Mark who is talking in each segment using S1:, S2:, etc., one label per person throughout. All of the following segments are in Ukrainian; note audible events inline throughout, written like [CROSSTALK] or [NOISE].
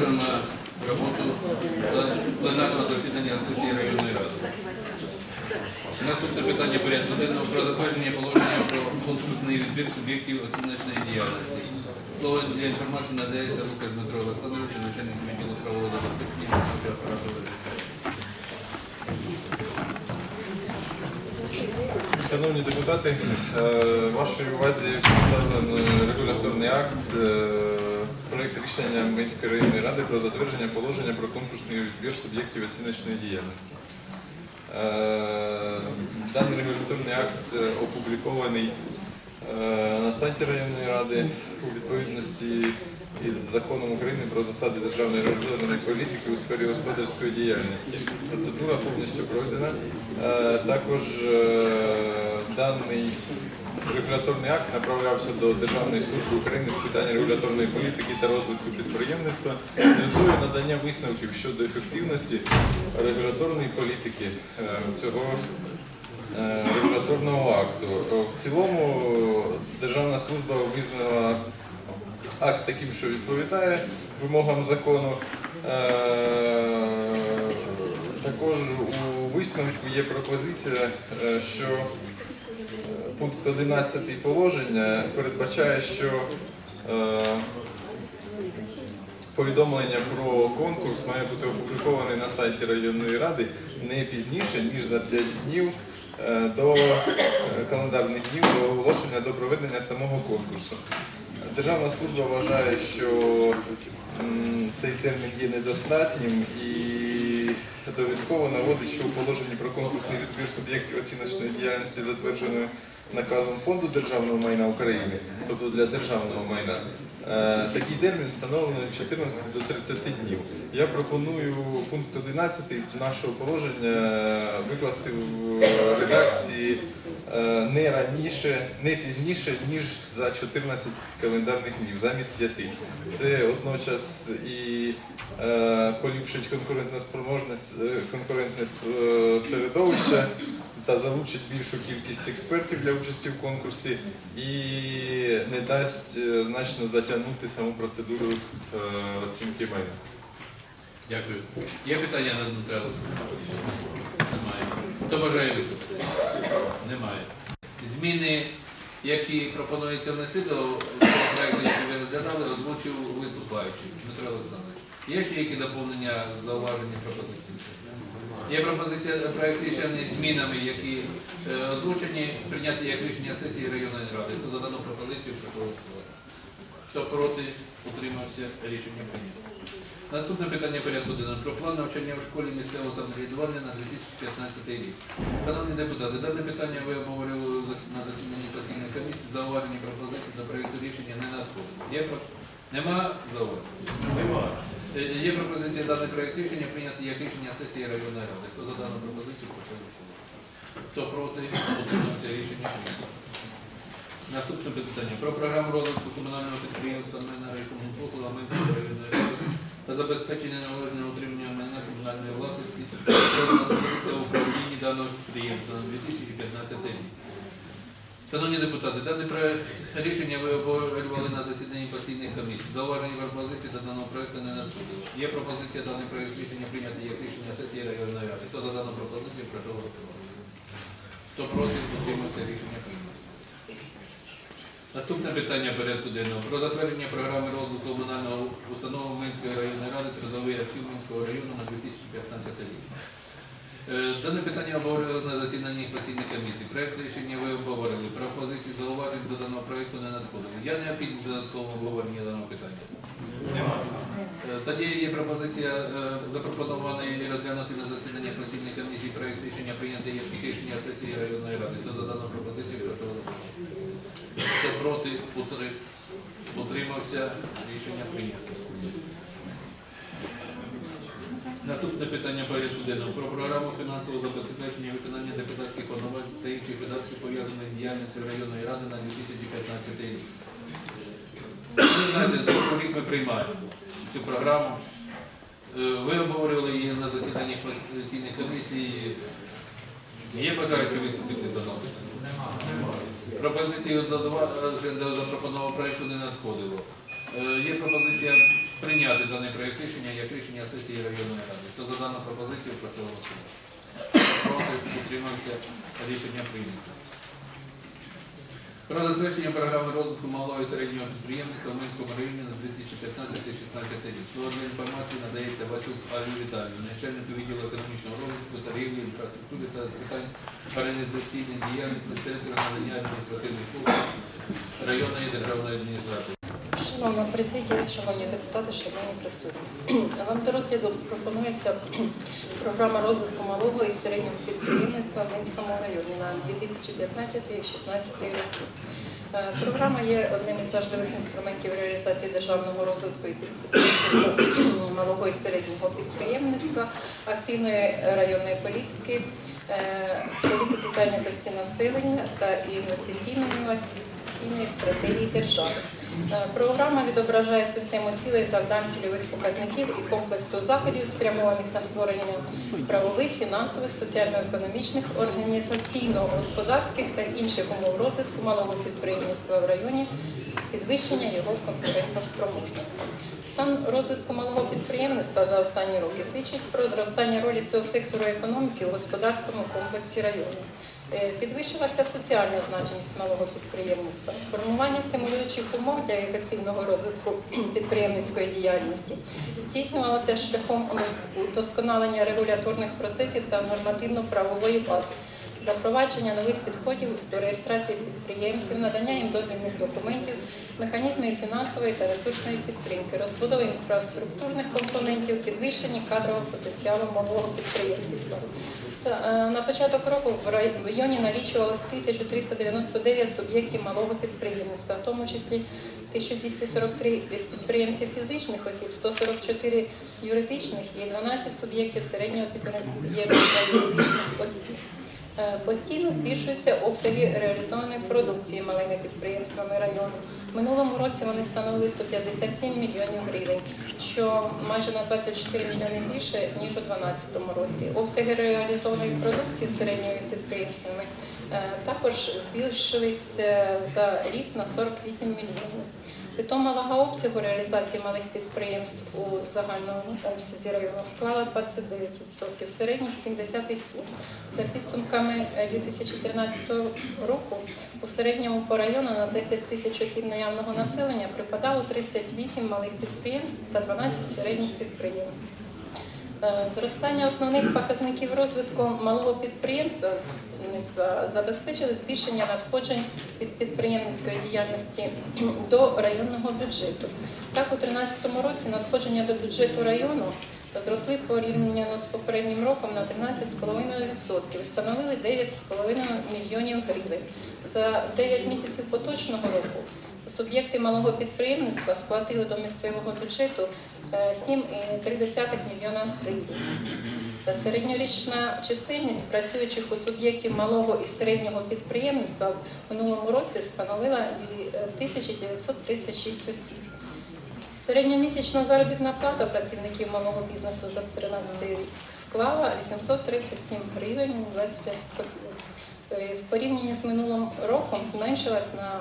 S1: Продовжуємо роботу пленарного засідання сесії районної ради. Наступне питання порядку денного про затвердження положення про конкурсний відбір суб'єктів оціночної діяльності. Слово для інформації надається Лукаш Дмитро Олександрович, начальник відділу правового забезпечення апарату
S2: Шановні депутати, е, вашій увазі представлений регуляторний акт, е, рішення Минської районної ради про затвердження положення про конкурсний відбір суб'єктів оціночної діяльності. Е, Даний регуляторний акт е, опублікований е, на сайті районної ради у відповідності із законом України про засади державної регуляторної політики у сфері господарської діяльності. Процедура повністю пройдена. Також даний регуляторний акт направлявся до Державної служби України з питань регуляторної політики та розвитку підприємництва з метою надання висновків щодо ефективності регуляторної політики е, цього е, регуляторного акту. Е, В цілому Державна служба визнала акт таким, що відповідає вимогам закону. Також у висновку є пропозиція, що пункт 11 положення передбачає, що е, повідомлення про конкурс має бути опубліковане на сайті районної ради не пізніше, ніж за 5 днів е, до е, календарних днів до оголошення до проведення самого конкурсу. Державна служба вважає, що цей термін є недостатнім і довідково наводить, що у положенні про конкурсний відбір суб'єктів оціночної діяльності затвердженої наказом Фонду державного майна України, тобто для державного майна, е, такий термін встановлений 14 до 30 днів. Я пропоную пункт 11 нашого положення викласти в редакції е, не раніше, не пізніше, ніж за 14 календарних днів, замість 5. Це одночас і е, поліпшить конкурентну спроможність, е, конкурентне е, середовище та залучить більшу кількість експертів для участі в конкурсі і не дасть е, значно затягнути саму процедуру е, оцінки майна.
S1: Дякую. Є питання на Дмитра? Немає. Хто бажає виступити? Немає. Зміни, які пропонується внести до цього проекту, який ви розглядали, озвучив виступаючий Дмитро Олександрович. Є ще які доповнення, зауваження, пропозиції? Є пропозиція проект рішення змінами, які е, озвучені, прийняти як рішення сесії районної ради. Хто за дану пропозицію прошу голосувати. Хто проти, утримався, рішення прийнято. Наступне питання порядку денного про план навчання в школі місцевого самоврядування на 2015 рік. Шановні депутати, дане питання ви обговорювали на засіданні постійної комісії. Зауважені пропозиції до проєкту рішення не надходить. Є про- Нема зауважень? Нема. Е, Є пропозиція даний проєкт рішення прийняти як рішення сесії районної ради. Хто за дану пропозицію, прошу голосувати. Хто проти, утримався рішення прийнято. Наступне питання про програму розвитку комунального підприємства майна райкомунпослуг Ламенської районної ради та забезпечення належного утримання майна комунальної власності знаходиться управлінні даного підприємства на 2015 рік. Шановні депутати, дане проект рішення ви обговорювали на засіданні постійних комісій. Зауважені пропозиції до даного проекту не надходило. Є пропозиція даний проект рішення прийняти як рішення сесії районної ради. Хто за дану пропозицію, прошу голосувати. Хто проти, утримався рішення прийняти. Наступне питання порядку денного про затвердження програми розвитку комунального установи Минської районної ради трудовий архів Минського району на 2015 рік. Е, Дане питання обговорювали на засіданні постійної комісії. Проект рішення ви обговорили. Пропозиції зауважень до даного проекту не надходили. Я не необхідність додаткового обговорення даного питання. Е, Тоді є пропозиція е, запропонований і розглянути на засіданні постійної комісії проект рішення прийняти як рішення сесії районної ради. Хто за дану пропозицію, прошу голосувати. Хто проти, утримався, рішення прийнято. Наступне питання порядку денного про програму фінансового забезпечення виконання депутатських повноважень та інших видатків пов'язаних з діяльністю районної ради на 2015 рік. Знаєте, з року рік ми приймаємо цю програму. Е, Ви обговорювали її на засіданні постійної комісії. Є бажаючі виступити за даним питанням? Пропозиції запропонованого проекту не надходило. Е, Є пропозиція прийняти даний проєкт рішення як рішення сесії районної ради. Хто за дану пропозицію, прошу голосувати. Проти підтримався рішення прийнято. Про затвердження програми розвитку малого і середнього підприємства в Минському районі на 2015-2016 рік. Слово інформації надається Васюк Алю Віталію, начальнику відділу економічного розвитку, торгівлі, інфраструктури та питань організаційної діяльності Центру надання адміністративних послуг районної державної адміністрації.
S3: Шановна президія, шановні депутати, шановні присутні. [CLEARS THROAT] Вам до розгляду пропонується [CLEARS THROAT] програма розвитку малого і середнього підприємництва в Мінському районі на 2015-2016 роки. Е, Програма є одним із важливих інструментів реалізації державного розвитку і підприємництва [CLEARS THROAT] малого і середнього підприємництва, активної районної політики, е, політики зайнятості населення та інвестиційно-інноваційної стратегії держави. Е, Програма відображає систему цілей, завдань, цільових показників і комплексу заходів, спрямованих на створення правових, фінансових, соціально-економічних, організаційно-господарських та інших умов розвитку малого підприємництва в районі, підвищення його конкурентоспроможності. Стан розвитку малого підприємництва за останні роки свідчить про зростання ролі цього сектору економіки у господарському комплексі району. Е, Підвищилася соціальна значність малого підприємництва, формування стимулюючих умов для ефективного розвитку підприємницької діяльності. Здійснювалося шляхом удосконалення регуляторних процесів та нормативно-правової бази, запровадження нових підходів до реєстрації підприємців, надання їм дозвільних документів, механізмів фінансової та ресурсної підтримки, розбудови інфраструктурних компонентів, підвищення кадрового потенціалу малого підприємництва. Е, На початок року в районі налічувалось 1399 суб'єктів малого підприємництва, в тому числі 1243 від підприємців фізичних осіб, 144 юридичних і 12 суб'єктів середнього підприємництва юридичних осіб. Е, Постійно збільшуються обсяги реалізованої продукції малими підприємствами району. Минулому році вони становили 157 мільйонів гривень, що майже на 24 мільйони більше, ніж у 2012 році. Обсяги реалізованої продукції середніми підприємствами е, також збільшились е, за рік на 48 мільйонів. Питома вага обсягу реалізації малих підприємств у загальному обсязі району склала 29%, середніх 77%. За підсумками е, 2013 року у середньому по району на 10 тисяч осіб наявного населення припадало 38 малих підприємств та 12 середніх підприємств. Е, Зростання основних показників розвитку малого підприємства забезпечили збільшення надходжень від підприємницької діяльності до районного бюджету. Так, у 2013 році надходження до бюджету району зросли порівняно з попереднім роком на 13,5%, становили 9,5 мільйонів гривень. За 9 місяців поточного року суб'єкти малого підприємництва сплатили до місцевого бюджету 7,3 мільйона гривень. Середньорічна чисельність працюючих у суб'єктів малого і середнього підприємництва в минулому році становила е, 1936 осіб. Середньомісячна заробітна плата працівників малого бізнесу за 13 рік склала 837 гривень 25 копійок. Е, В порівнянні з минулим роком зменшилась на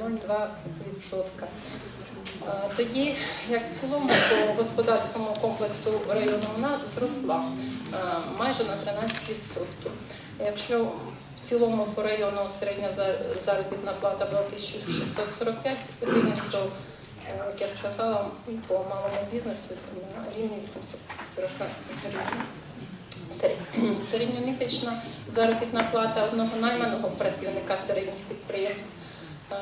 S3: е, 0,2%. Тоді, як в цілому, по господарському комплексу району вона зросла е, майже на 13%. Якщо в цілому по району середня заробітна плата була 1645 гривень, то, е, як я сказала, по малому бізнесу на рівні 840 гривень. Серед- Середньомісячна заробітна плата одного найманого працівника середніх підприємств в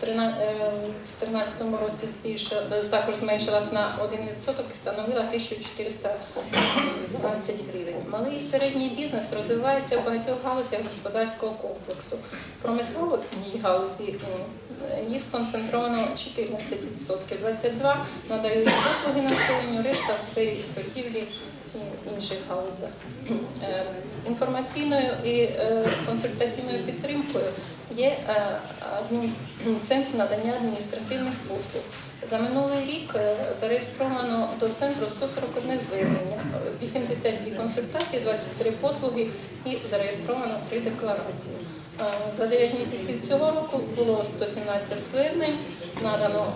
S3: 2013 році збільшила, е, також зменшилась на 1% і становила 1412 гривень. Малий і середній бізнес розвивається в багатьох галузях господарського комплексу. Промисловій галузі їх сконцентровано 14%, 22% надають послуги населенню, решта в сфері торгівлі інших галузях. Е, Інформаційною і е, консультаційною підтримкою є е, [CLEARS THROAT] центр надання адміністративних послуг. За минулий рік е, зареєстровано до центру 141 звернення, е, 82 консультації, 23 послуги і зареєстровано 3 декларації. Е, За 9 місяців цього року було 117 звернень, надано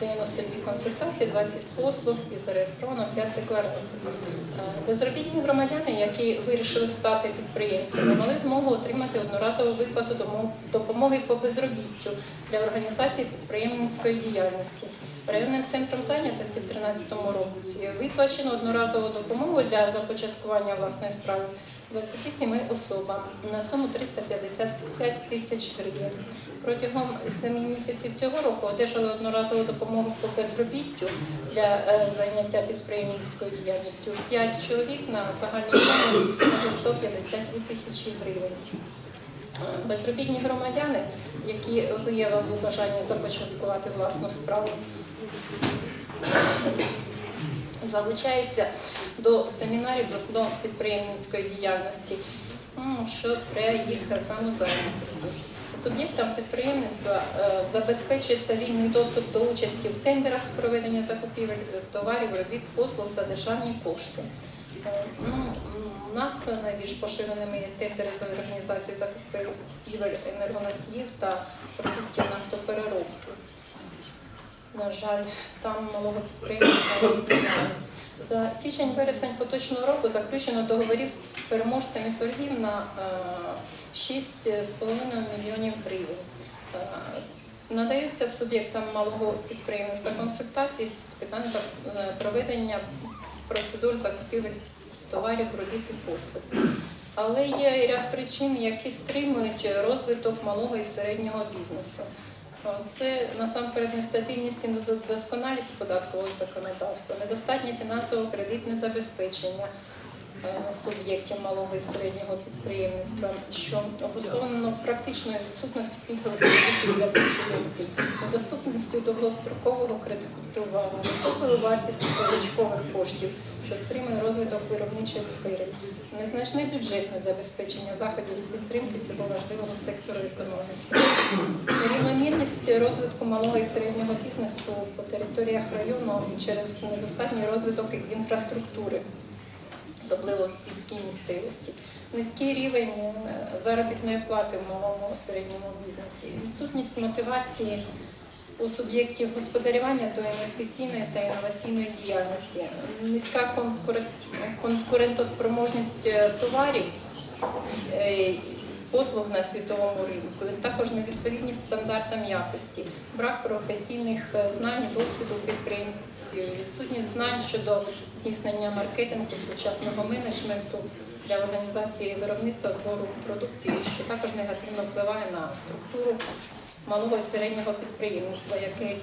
S3: 92 консультації, 20 послуг і зареєстровано 5 декларацій. Е, Безробітні громадяни, які вирішили стати підприємцями, мали змогу отримати одноразову виплату допомоги по безробіттю для організації підприємницької діяльності. Районним центром зайнятості в 2013 році виплачено одноразову допомогу для започаткування власної справи 27 особам на суму 355 тисяч гривень. Протягом 7 місяців цього року одержали одноразову допомогу по безробіттю для е, заняття підприємницькою діяльністю 5 чоловік на загальній сумі 152 тисячі гривень. Безробітні громадяни, які виявили бажання започаткувати власну справу, залучаються до семінарів з підприємницької діяльності, що сприяє їх самозайнятості. Суб'єктам підприємництва е, забезпечується вільний доступ до участі в тендерах з проведення закупівель е, товарів, робіт, послуг за державні кошти. Е, Ну, у нас найбільш поширеними є тендери з організації закупівель енергоносіїв та продуктів нафтопереробки. На жаль, там малого підприємства. За січень-вересень поточного року заключено договорів з переможцями торгів на е, 6,5 мільйонів гривень. Е, Надаються суб'єктам малого підприємництва консультації з питань е, проведення процедур закупівель товарів, робіт і послуг. Але є ряд причин, які стримують розвиток малого і середнього бізнесу. Це насамперед нестабільність і недосконалість податкового законодавства, недостатнє фінансово-кредитне забезпечення е, суб'єктів малого і середнього підприємництва, що обусловлено практичною відсутністю пільгових для підприємців, недоступністю довгострокового кредитування, високою вартістю позичкових коштів, що стримує розвиток виробничої сфери, незначне бюджетне забезпечення заходів з підтримки цього важливого сектору економіки. Нерівномірність розвитку малого і середнього бізнесу по територіях району через недостатній розвиток інфраструктури, особливо в сільській місцевості, низький рівень е, заробітної плати в малому середньому бізнесі, відсутність мотивації у суб'єктів господарювання до інвестиційної та інноваційної діяльності, низька конкурентоспроможність е, товарів е, послуг на світовому ринку, також невідповідність стандартам якості, брак професійних е, знань і досвіду підприємців, відсутність знань щодо здійснення маркетингу сучасного менеджменту для організації виробництва збору продукції, що також негативно впливає на структуру малого і середнього підприємництва, яке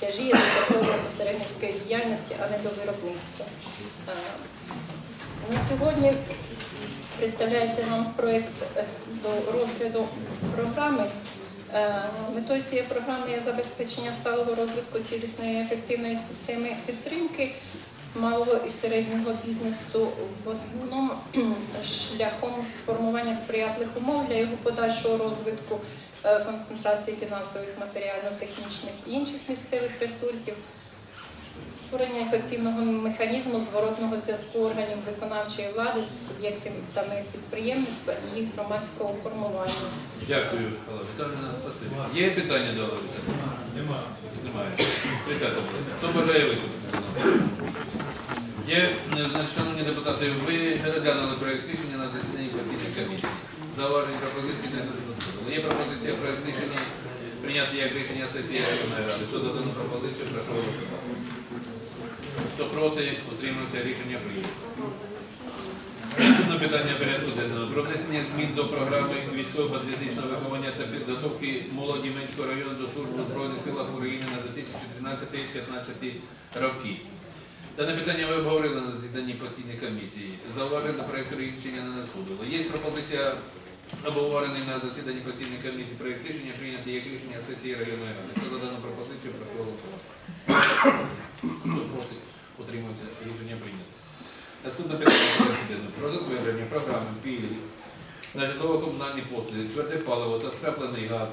S3: тяжіє до такої посередницької діяльності, а не до виробництва. На сьогодні представляється вам проєкт е, до розгляду програми. Е, Метою цієї програми є забезпечення сталого розвитку цілісної ефективної системи підтримки малого і середнього бізнесу в основному [CLEARS THROAT] шляхом формування сприятливих умов для його подальшого розвитку, е, концентрації фінансових, матеріально-технічних і інших місцевих ресурсів, створення ефективного механізму зворотного зв'язку органів виконавчої влади з суб'єктами підприємництва і їх громадського формування.
S1: Дякую, Алла Віталіївна, спасибі. Є питання до Алла Віталіївни? Немає. Немає. Хто бажає виступити? Є, шановні депутати, ви розглянули проєкт рішення на засіданні постійної комісії. Зауважень пропозицій не надходило. Є пропозиція проєкт рішення прийняти як рішення сесії районної ради. Хто за дану пропозицію, прошу голосувати. Хто проти, утримався рішення прийнято. Наступне питання порядку денного. Про внесення змін до програми військово-патріотичного виховання та підготовки молоді Менського району до служби Збройних силах України на 2013-2015 роки. Дане питання ви обговорили на засіданні постійної комісії. Зауважень до проєкту рішення не надходило. Є пропозиція обговорений на засіданні постійної комісії проєкт рішення прийняти як рішення сесії районної ради. Хто за дану пропозицію, прошу. Хто проти, утримався, рішення прийнято. Наступне питання про затвердження програми пільги на житлово-комунальні послуги, тверде паливо та скраплений газ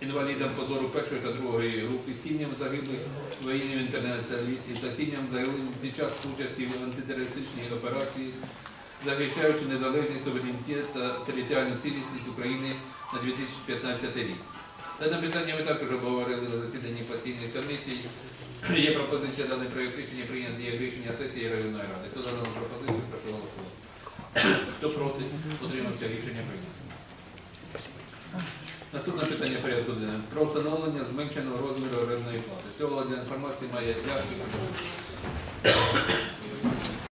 S1: інвалідам позору першої та другої групи, сім'ям загиблих воїнів інтернаціоналістів та сім'ям загиблих під час участі в антитерористичній операції, захищаючи незалежність, суверенітет та територіальну цілісність України на 2015 рік. Дане питання ви також обговорили на засіданні постійної комісії. Є пропозиція даний проєкт рішення прийняти як рішення сесії районної ради. Хто за дану пропозицію, прошу голосувати. Хто проти, утримався рішення прийнято. Наступне питання порядку денного. Про встановлення зменшеного розміру орендної плати. З цього інформації має дякую.